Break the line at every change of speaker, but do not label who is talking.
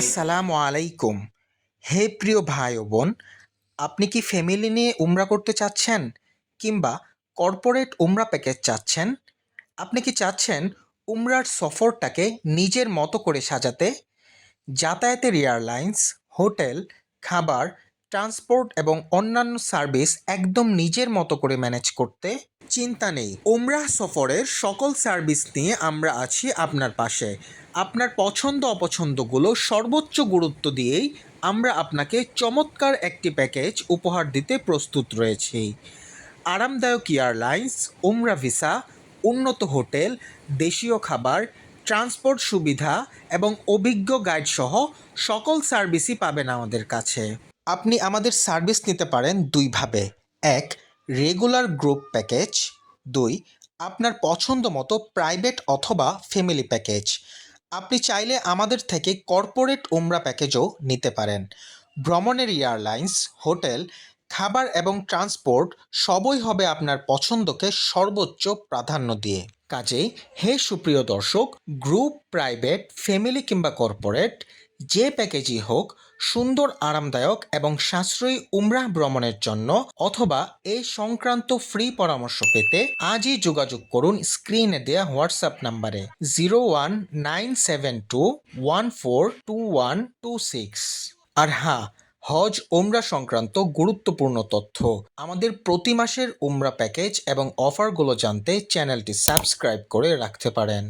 আসসালামু আলাইকুম। হে প্রিয় ভাই ও বোন, আপনি কি ফ্যামিলি নিয়ে উমরা করতে চাচ্ছেন কিংবা কর্পোরেট উমরা প্যাকেজ চাচ্ছেন? আপনি কি চাচ্ছেন উমরার সফরটাকে নিজের মতো করে সাজাতে? যাতায়াতের এয়ারলাইন্স হোটেল খাবার ট্রান্সপোর্ট এবং অন্যান্য সার্ভিস একদম নিজের মতো করে ম্যানেজ করতে? চিন্তা নেই। উমরাহ সফরের সকল সার্ভিস নিয়ে আমরা আছি আপনার পাশে। আপনার পছন্দ অপছন্দগুলো সর্বোচ্চ গুরুত্ব দিয়েই আমরা আপনাকে চমৎকার একটি প্যাকেজ উপহার দিতে প্রস্তুত রয়েছি। আরামদায়ক এয়ারলাইন্স উমরা ভিসা, উন্নত হোটেল, দেশীয় খাবার, ট্রান্সপোর্ট সুবিধা এবং অভিজ্ঞ গাইড সহ সকল সার্ভিসই পাবেন আমাদের কাছে। আপনি আমাদের সার্ভিস নিতে পারেন দুইভাবে। এক রেগুলার গ্রুপ প্যাকেজ দুই, আপনার পছন্দ মতো প্রাইভেট অথবা ফ্যামিলি প্যাকেজ আপনি চাইলে আমাদের থেকে কর্পোরেট উমরা প্যাকেজও নিতে পারেন। ভ্রমণের এয়ারলাইন্স হোটেল, খাবার এবং ট্রান্সপোর্ট সবই হবে আপনার পছন্দকে সর্বোচ্চ প্রাধান্য দিয়ে। কাজেই হে সুপ্রিয় দর্শক গ্রুপ প্রাইভেট ফ্যামিলি কিংবা কর্পোরেট যে প্যাকেজই হোক সুন্দর, আরামদায়ক এবং সাশ্রয়ী উমরাহ ভ্রমণের জন্য অথবা এই সংক্রান্ত ফ্রি পরামর্শ পেতে আজই যোগাযোগ করুন স্ক্রিনে দেয়া হোয়াটসঅ্যাপ নাম্বারে zero one nine seven two one four two one two six আর হ্যাঁ হজ ওমরা সংক্রান্ত গুরুত্বপূর্ণ তথ্য। আমাদের প্রতি মাসের উমরা প্যাকেজ এবং অফারগুলো জানতে চ্যানেলটি সাবস্ক্রাইব করে রাখতে পারেন।